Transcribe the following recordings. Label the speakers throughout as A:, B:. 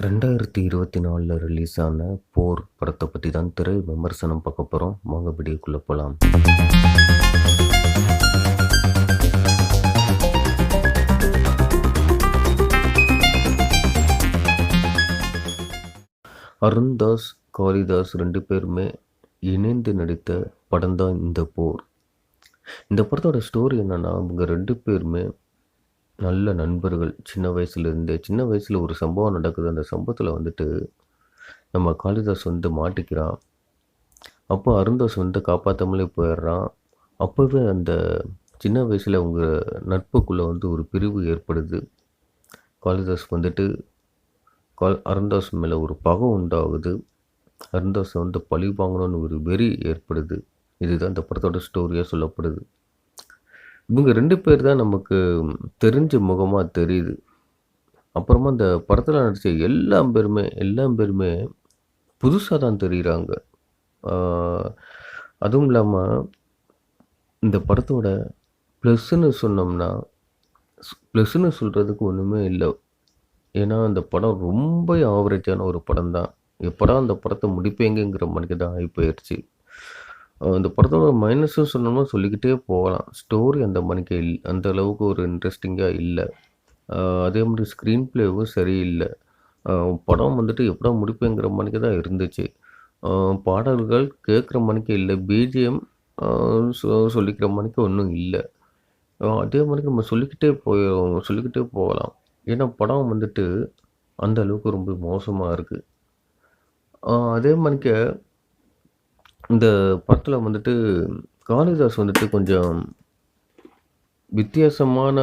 A: ரெண்டாயிரத்தி இருபத்தி நாலில் ரிலீஸ் ஆன போர் படத்தை பற்றி தான் திரை விமர்சனம் பார்க்க போகிறோம் வாங்க வீடியோக்குள்ளே போகலாம் அருண்தாஸ் காளிதாஸ் ரெண்டு பேருமே இணைந்து நடித்த படம் தான் இந்த போர். இந்த படத்தோட ஸ்டோரி என்னென்னா இவங்க ரெண்டு பேருமே நல்ல நண்பர்கள். சின்ன வயசுலேருந்தே சின்ன வயசில் ஒரு சம்பவம் நடக்குது. அந்த சம்பவத்தில் வந்துட்டு நம்ம காளிதாஸ் வந்து மாட்டிக்கிறான். அப்போ அருந்தாஸ் வந்து காப்பாற்றாமலே போயிடுறான். அப்போவே அந்த சின்ன வயசில் அவங்க நட்புக்குள்ளே வந்து ஒரு பிரிவு ஏற்படுது. காளிதாஸ் வந்துட்டு கால் அருந்தாஸ் மேலே ஒரு பகை உண்டாகுது. அருந்தாஸை வந்து பழி வாங்கணும்னு ஒரு வெறி ஏற்படுது. இதுதான் இந்த படத்தோட ஸ்டோரியாக சொல்லப்படுது. இவங்க ரெண்டு பேர் தான் நமக்கு தெரிஞ்ச முகமாக தெரியுது. அப்புறமா இந்த படத்தில் நடித்த எல்லா பேருமே எல்லா பேருமே புதுசாக தான் தெரியுறாங்க. அதுவும் இல்லாமல் இந்த படத்தோட ப்ளஸ்ஸுன்னு சொன்னோம்னா ப்ளஸ்ஸுன்னு சொல்கிறதுக்கு ஒன்றுமே இல்லை. ஏன்னா அந்த படம் ரொம்ப ஆவரேஜான ஒரு படம் தான் எப்படா அந்த படத்தை முடிப்பேங்கிற மணிக்கு தான் ஆகி போயிடுச்சு அந்த படத்தோட மைனஸும் சொன்னோம்னா சொல்லிக்கிட்டே போகலாம். ஸ்டோரி அந்த மணிக்கு இல் அந்த அளவுக்கு ஒரு இன்ட்ரெஸ்டிங்காக இல்லை. அதே மாதிரி ஸ்க்ரீன் ப்ளேவும் சரியில்லை. படம் வந்துட்டு எப்படா முடிப்புங்கிற மணிக்கு தான் இருந்துச்சு. பாடல்கள் கேட்குற மணிக்கு இல்லை. பிஜிஎம் சொல்லிக்கிற மணிக்கு ஒன்றும் இல்லை. அதே மாதிரி நம்ம சொல்லிக்கிட்டே போய் சொல்லிக்கிட்டே போகலாம். ஏன்னா படம் வந்துட்டு அந்த அளவுக்கு ரொம்ப மோசமாக இருக்குது அதே மாதிரிக்க இந்த படத்தில் வந்துட்டு காளிதாஸ் வந்துட்டு கொஞ்சம் வித்தியாசமான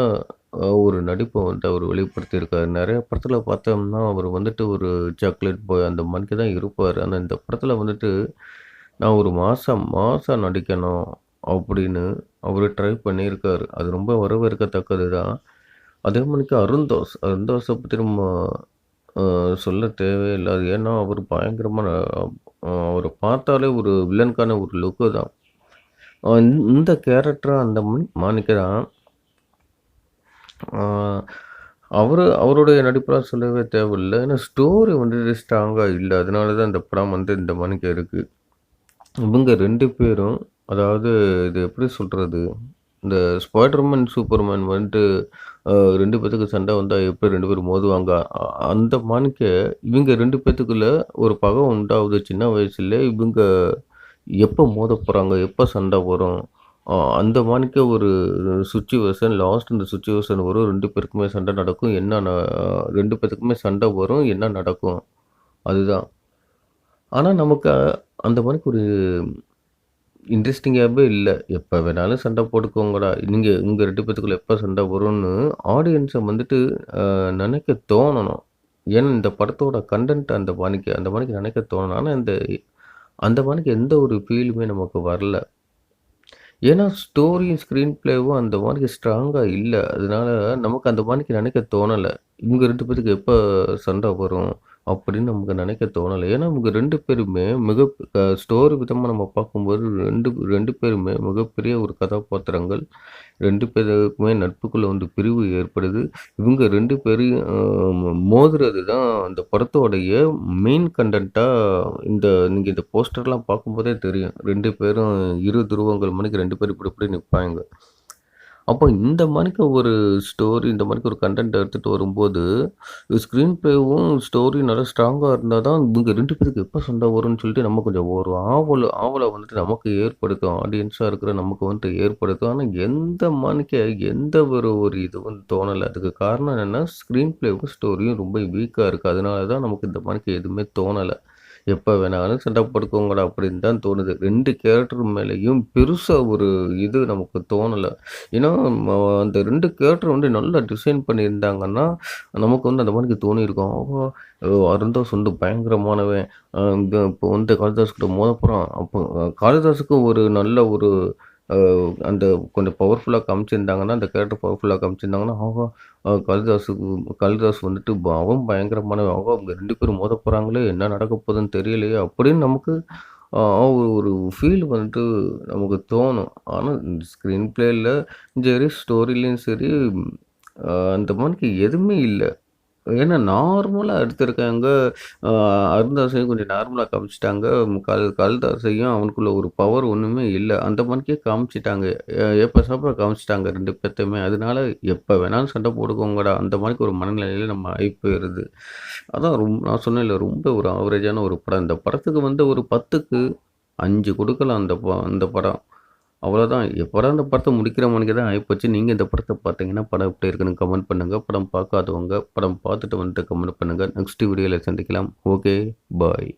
A: ஒரு நடிப்பை வந்துட்டு அவர் வெளிப்படுத்தியிருக்காரு. நிறைய படத்தில் பார்த்தோம்னா அவர் வந்துட்டு ஒரு சாக்லேட் பாய் அந்த மாதிரிக்கு தான் இருப்பார். ஆனால் இந்த படத்தில் வந்துட்டு நான் ஒரு மாதம் மாதம் நடிக்கணும் அப்படின்னு அவர் ட்ரை பண்ணியிருக்காரு. அது ரொம்ப வரவேற்கத்தக்கது தான் அதே மாதிரிக்கு அருந்தோஸ் அருந்தோஸை பற்றி நம்ம சொல்ல தேவையில்லை. அது ஏன்னா அவர் பயங்கரமான அவரை பார்த்தாலே ஒரு வில்லனுக்கான ஒரு லுக்கு தான். இந்த கேரக்டர் அந்த மாணிக்க தான். அவர் அவருடைய நடிப்பெலாம் சொல்லவே தேவையில்லை. ஏன்னா ஸ்டோரி வந்துட்டு ஸ்ட்ராங்காக இல்லை. அதனால தான் இந்த படம் வந்து இந்த மணிக்க இருக்குது இவங்க ரெண்டு பேரும் அதாவது இது எப்படி சொல்கிறது இந்த ஸ்பைடர்மேன் சூப்பர்மேன் வந்துட்டு ரெண்டு பேத்துக்கு சண்டை வந்தால் எப்படி ரெண்டு பேரும் மோதுவாங்க? அந்த மாணிக்க இவங்க ரெண்டு பேத்துக்குள்ள ஒரு பகை உண்டாகுது. சின்ன வயசுல இவங்க எப்போ மோத போகிறாங்க எப்போ சண்டை வரும்? அந்த மாணிக்க ஒரு சுச்சுவேஷன் லாஸ்ட் இந்த சுச்சுவேஷன் வரும். ரெண்டு பேருக்குமே சண்டை நடக்கும். என்ன ரெண்டு பேத்துக்குமே சண்டை வரும். என்ன நடக்கும்? அதுதான். ஆனால் நமக்கு அந்த மாதிரி ஒரு இன்ட்ரெஸ்டிங்காகவே இல்லை. எப்போ வேணாலும் சண்டை போட்டுக்கோங்கடா. நீங்கள் உங்கள் ரெண்டு பேத்துக்குள்ள எப்போ சண்டை வரும்னு ஆடியன்ஸை வந்துட்டு நினைக்க தோணணும். ஏன்னா இந்த படத்தோட கண்டென்ட் அந்த பாணிக்கு அந்த பாணிக்கு நினைக்க தோணணும். ஆனால் இந்த அந்த பாணிக்கு எந்த ஒரு ஃபீலுமே நமக்கு வரல. ஏன்னா ஸ்டோரியும் ஸ்க்ரீன் ப்ளேவும் அந்த பாணிக்கு ஸ்ட்ராங்காக இல்லை. அதனால நமக்கு அந்த பாணிக்கு நினைக்க தோணலை. இவங்க ரெண்டு பேத்துக்கு எப்போ சண்டை வரும்? அப்படின்னு நமக்கு நினைக்க தோணலை. ஏன்னா நமக்கு ரெண்டு பேருமே மிக ஸ்டோரி விதமாக நம்ம பார்க்கும்போது ரெண்டு ரெண்டு பேருமே மிகப்பெரிய ஒரு கதாபாத்திரங்கள். ரெண்டு பேருக்குமே நட்புக்குள்ளே வந்து பிரிவு ஏற்படுது. இவங்க ரெண்டு பேரும் மோதுறது தான் அந்த படத்தோடைய மெயின் கண்டென்ட்டாக இந்த நீங்கள் இந்த போஸ்டர்லாம் பார்க்கும்போதே தெரியும். ரெண்டு பேரும் இரு துருவங்கள் மணிக்கு ரெண்டு பேரும் இப்படி இப்படி நிற்பாங்க அப்போ இந்த மாதிரிக்கு ஒரு ஸ்டோரி இந்த மாதிரிக்கு ஒரு கண்டென்ட் எடுத்துகிட்டு வரும்போது ஸ்க்ரீன் ப்ளேவும் ஸ்டோரி நல்லா ஸ்ட்ராங்காக இருந்தால் தான் இவங்க ரெண்டு பேருக்கு எப்போ சண்டை வரும்னு சொல்லிட்டு நம்ம கொஞ்சம் ஒரு ஆவல் ஆவலை வந்துட்டு நமக்கு ஏற்படுத்தும். ஆடியன்ஸாக இருக்கிற நமக்கு வந்துட்டு ஏற்படுத்தும். ஆனால் எந்த மாதிரிக்கு எந்த ஒரு ஒரு இது வந்து தோணலை. அதுக்கு காரணம் என்னென்னா ஸ்க்ரீன் ப்ளேவும் ஸ்டோரியும் ரொம்ப வீக்காக இருக்குது அதனால தான் நமக்கு இந்த மாதிரிக்கு எதுவுமே தோணலை. எப்போ வேணாலும் சண்டை போட்டுக்கோங்கடா அப்படின்னு தான் தோணுது. ரெண்டு கேரக்டர் மேலேயும் பெருசாக ஒரு இது நமக்கு தோணலை. ஏன்னா அந்த ரெண்டு கேரக்டர் வந்து நல்லா டிசைன் பண்ணியிருந்தாங்கன்னா நமக்கு வந்து அந்த மாதிரி தோணியிருக்கோம். அருந்தாஸ் வந்து பயங்கரமானவன். இப்போ வந்து காளிதாஸ் கிட்ட மோத போகிறான் அப்போ காளிதாஸுக்கு ஒரு நல்ல ஒரு அந்த கொஞ்சம் பவர்ஃபுல்லாக காமிச்சிருந்தாங்கன்னா அந்த கேரக்டர் பவர்ஃபுல்லாக காமிச்சிருந்தாங்கன்னா ஆகா காளிதாஸுக்கு காளிதாஸ் வந்துட்டு அவன் பயங்கரமான ஆகா அவங்க ரெண்டு பேரும் மோத போகிறாங்களே என்ன நடக்க போகுதுன்னு தெரியலையே அப்படின்னு நமக்கு ஒரு ஒரு ஃபீல் வந்துட்டு நமக்கு தோணும். ஆனால் ஸ்க்ரீன் பிளேயில் சரி ஸ்டோரிலையும் சரி அந்த மாதிரி எதுவுமே இல்லை. ஏன்னா நார்மலா எடுத்திருக்காங்க. அ அருந்தாசையும் கொஞ்சம் நார்மலா காமிச்சுட்டாங்க. கல் கல்தாசையும் அவனுக்குள்ள ஒரு பவர் ஒண்ணுமே இல்ல. அந்த மாரிக்கே காமிச்சுட்டாங்க. எப்போ ஏப்ப காமிச்சுட்டாங்க 2 பேத்தையுமே. அதனால எப்ப வேணாலும் சண்டை போட்டுக்கோங்கடா! அந்த மாரிக்கு ஒரு மனநிலையில நம்ம ஆயி போயிருது. அதான் ரொம் நான் சொன்னேன்ல ரொம்ப ஒரு ஆவரேஜான ஒரு படம். இந்த படத்துக்கு வந்து ஒரு 10க்கு 5 குடுக்கலாம் அந்த ப அந்த படம். அவ்வளோதான். எப்படா இந்த படத்தை முடிக்கிற மணிக்கு தான் ஆகிப்போச்சு நீங்கள் இந்த படத்தை பார்த்தீங்கன்னா, படம் எப்படி இருக்குன்னு கமெண்ட் பண்ணுங்கள் படம் பார்க்காதவங்க, படம் பார்த்துட்டு வந்துட்டு கமெண்ட் பண்ணுங்கள் நெக்ஸ்ட் வீடியோவில் சந்திக்கலாம். ஓகே. பாய்.